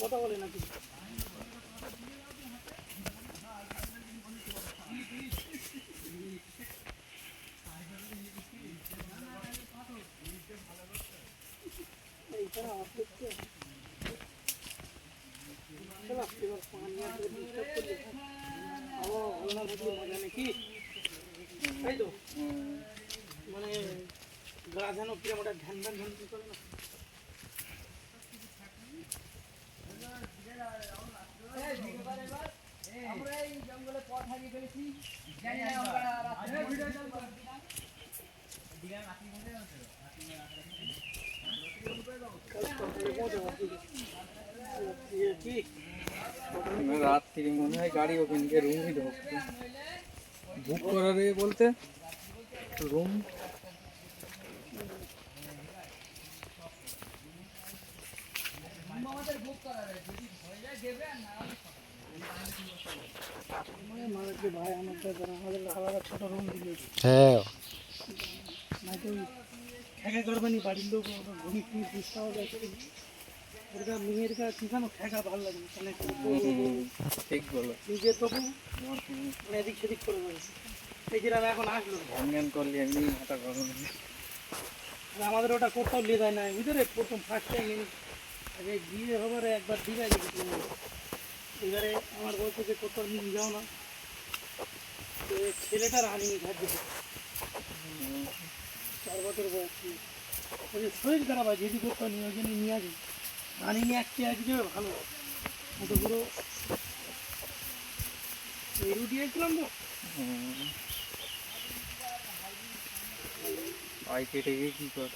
কথা বলে নাকি? এইখানে আমার দেখতে চলো, এবার পানি আর যদি disturb করলে, আবহাওয়া ভালো না থাকলে মজা নেই, কি? তাই তো? মানে গা যেন কিরম একটা ধ্যান ধ্যান ধ্যান করে না আমরা এই জঙ্গলে পথ হারিয়ে ফেলেছি জানি না আমরা রাত্রে ইয়ে কি রাত থেকে মনে হয় গাড়ি ওখানকে রুমই ঢুকবে বুক করার এ বলতে রুম আমাদের হ্যাঁ। ঠেকা নি বাড়ির লোক ঘুমি ঘুমি বুঝতে হবে ওরকা মেয়ের কা কিখানো ঠেকা ভালো লাগে না। ঠিক বলো। নিজে তবু মানে এদিক সেদিক করে দেবে এই যে এখন আসলো। করলে এমনি গরম আমাদের ওটা কোথাও নিয়ে যায় না বুঝলে প্রথম ফার্স্ট টাইম আগে বিয়ে হবার একবার গেছিল এবারে আমার বলছে যে কোথাও নিয়ে যাও না। তো ছেলেটার আনিনি ঘাট দিতে চার বছর বয়স। ওই শরীর খারাপ আছে যদি কোথাও নিয়ে ওই নিয়ে আসি। রানি নিয়ে আসতে আসবে ভালো। ওটা পুরো রুটি এসেছিলাম তো। পায়ে কেটে গিয়ে কি কর?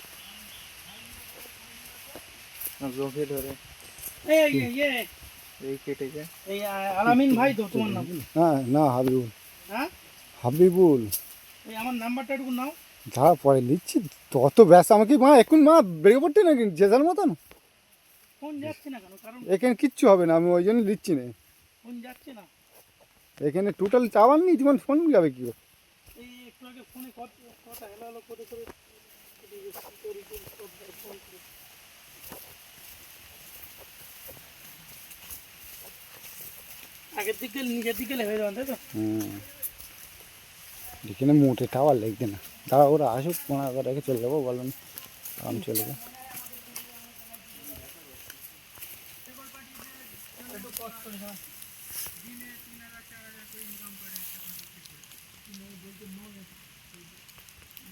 না, লোকে ধরে এই ইয়ে, ইয়ে এই কেটে যায় এই আলামিন ভাই তো তোমার নাম হ্যাঁ না হাবিবুল হ্যাঁ হাবিবুল এই আমার নাম্বারটা একটু নাও যা পরে নিচ্ছি তত ব্যাস আমাকে মা এখন মা বেরিয়ে পড়তে নাকি যে যার মতন ফোন যাচ্ছে না কেন কারণ এখানে কিচ্ছু হবে না আমি ওই জন্য নিচ্ছি না ফোন যাচ্ছে না এখানে টোটাল চাওয়ার নেই তোমার ফোন যাবে কি এই একটু আগে ফোনে কথা কথা হেলো হেলো করে করে এই যে কি করি কোন সব ভাই ফোন করে আগের দিকে, নিজের দিকে হয়ে যাবেন তাই তো? হুম। এখানে মোটে টাওয়ার লাগবে না। দাঁড়া, ওরা আসুক পোনা রেখে চলে যাব, বলেন আমি চলে যাব এই ঝর্ণার ওখানে যাবি হ্যাঁ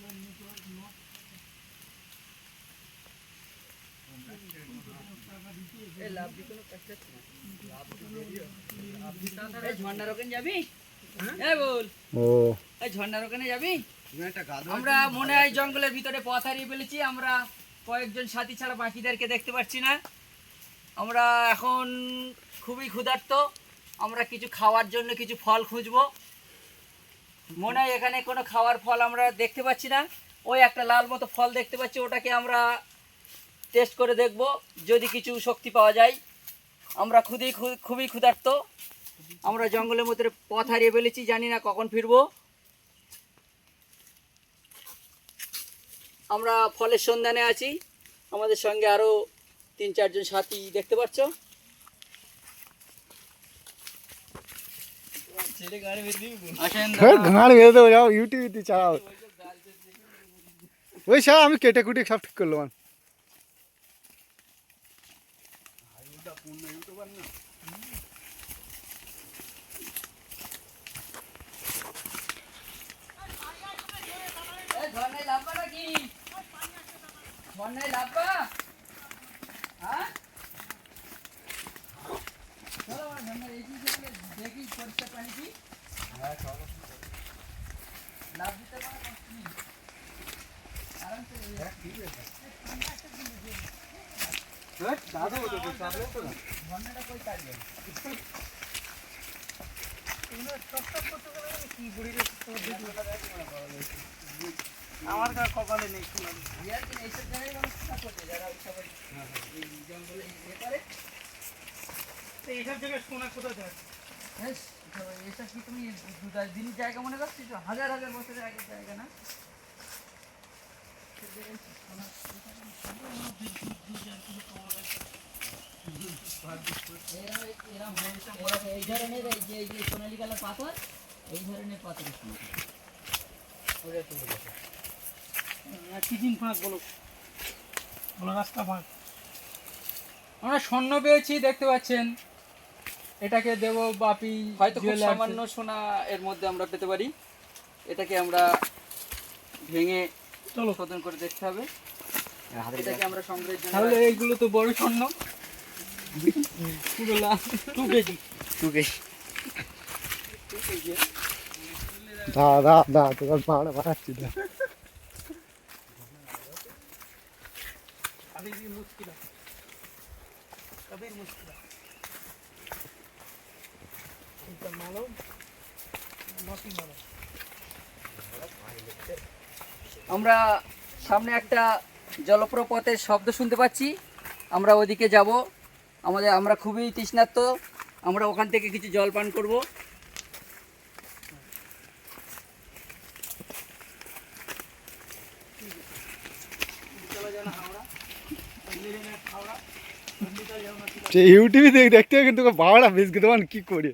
বল ও এই ঝর্ণার ওখানে যাবি আমরা মনে হয় জঙ্গলের ভিতরে হারিয়ে ফেলেছি, আমরা কয়েকজন সাথী ছাড়া দেখতে পাচ্ছি না। আমরা এখন খুবই ক্ষুধার্ত, আমরা কিছু খাওয়ার জন্য কিছু ফল খুঁজবো। মনে হয় এখানে কোনো খাওয়ার ফল আমরা দেখতে পাচ্ছি না। ওই একটা লাল মতো ফল দেখতে পাচ্ছি, ওটাকে আমরা টেস্ট করে দেখব যদি কিছু শক্তি পাওয়া যায়। আমরা খুবই খুবই ক্ষুধার্ত। আমরা জঙ্গলের মধ্যে পথ হারিয়ে ফেলেছি জানি না কখন ফিরবো। আমরা ফলের সন্ধানে আছি। আমাদের সঙ্গে আরও তিন চারজন সাথী দেখতে পাচ্ছ। হ্যাঁ, ওই সব আমি কেটে কুটে সব ঠিক করলাম। এই ঝর্ণায় লাভবা নাকি ঝর্ণায় লাভবা হ্যাঁ চলো আমরা ঝর্ণায় এই দিকে গিয়ে দেখি পরিষ্কার পানি কি লাভ দিতে পারো কষ্ট নেই। আরামসে ঝর্ণাটা কই কাটবে আমার কাছে কপালে নেই এইসব জায়গায় যারা ওইসব জঙ্গলে ইয়ে করে এইসব জায়গায় শোনা কোথায় যায়? হ্যাঁ এইসব কি তুমি দু দিনের জায়গা মনে করছ তো হাজার হাজার বছরের আগের জায়গা না? এই ধরনের এই যে এই যে সোনালী কালার পাথর এই ধরনের টিফিন ফাঁক বলো বলো রাস্তা ফাঁক আমরা স্বর্ণ পেয়েছি দেখতে পাচ্ছেন। এটাকে দেব বাপি হয়তো খুব সামান্য সোনা এর মধ্যে আমরা পেতে পারি। এটাকে আমরা ভেঙে চলো শোধন করে দেখতে হবে এটাকে আমরা সংগ্রহের জন্য তাহলে এইগুলো তো বড় স্বর্ণ পুরো লাল টু কেজি দা দা দা তোর পাহাড়ে বাড়াচ্ছি দা अभी भी मुश्किल है कभी मुश्किल है इनका मालूम नौटी मालूम আমরা সামনে একটা জলপ্রপাতের শব্দ শুনতে পাচ্ছি। আমরা ওদিকে যাব। আমাদের আমরা খুবই তৃষ্ণার্ত। আমরা ওখান থেকে কিছু জল পান করব। ইউটিউবে দেখতে কিন্তু বাবারা বেশ তোমার কি করে?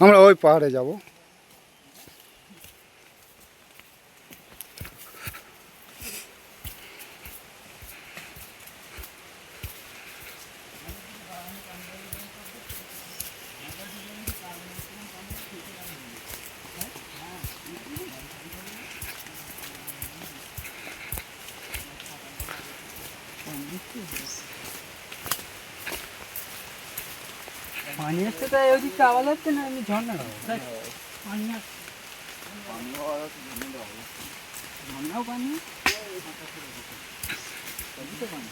আমরা ওই পাহাড়ে যাব। রাস্তাটা ওইদিকে আওয়াজ হচ্ছে না আমি ঝর্ণা পানিয়া ঝর্ণাও পানি। পানি ভাই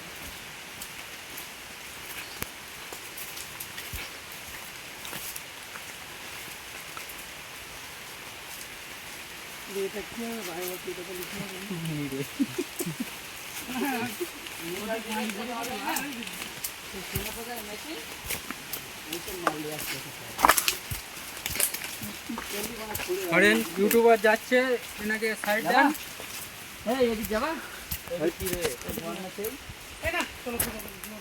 হরেন ইউটিউবার যাচ্ছে এনাকে সাইড দেন। হ্যাঁ এদিক যাবা? কি রে না চলো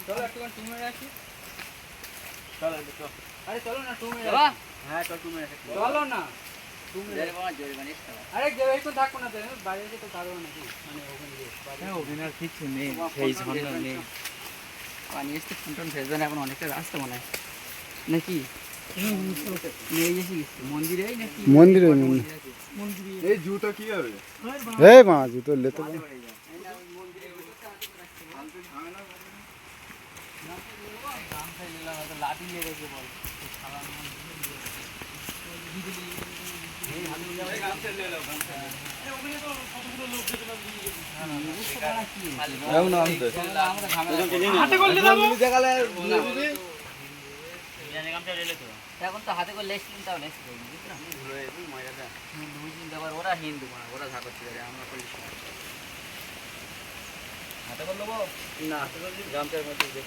চলো একটু তুমি আসি চলো চলো। আরে চলো না তুমি হ্যাঁ চলো তুমি চলো না। তুমি আরে জোরে তো থাকো না বাইরে যেতে পারব নাকি? মানে ওখানে হ্যাঁ ওখানে আর কিছু নেই সেই ঝর্ণা নেই। পানি এসে ফুটন ফেলবে না এখন অনেকটা রাস্তা মনে হয়। নাকি? মন্দিরে। মন্দিরে এই জুতো কি হবে? এই মা জুতো লেতে পারো। লাঠি নিয়ে রেখে বল হাতে করলে যাব এখন তো হাতে করে লেস কিনতে হবে কিনতে পার ওরা হিন্দু মানে ওরা ঝাঁকর ছিল আমরা করি হাতে করে নেব? না হাতে করে গ্রামটার মধ্যে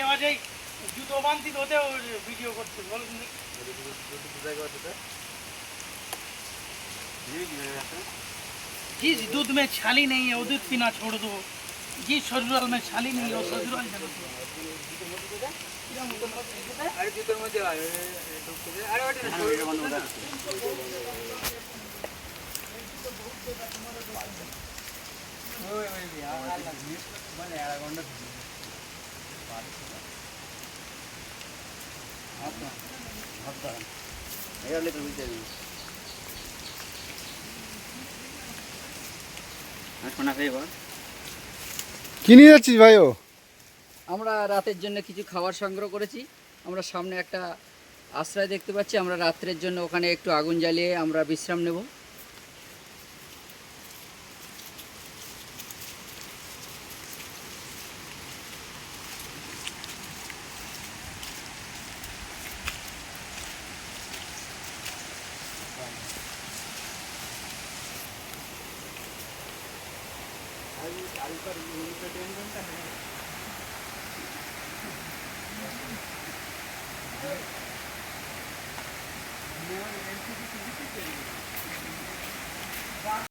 আওয়াজ এই জুতো তো ওতে ভিডিও করছে বল जी दूध में छाली नहीं है वो दूध पीना छोड़ दो जी ससुराल में छाली नहीं है वो ससुराल छोड़ दो আধা ঘণ্টা ধরে। কি নিয়ে যাচ্ছিস ভাই ও? আমরা রাতের জন্য কিছু খাবার সংগ্রহ করেছি। আমরা সামনে একটা আশ্রয় দেখতে পাচ্ছি। আমরা রাত্রের জন্য ওখানে একটু আগুন জ্বালিয়ে আমরা বিশ্রাম নেব। गाड़ी पर इंटरटेनमेंट है। मेरा एनसीबी किसी की चाहिए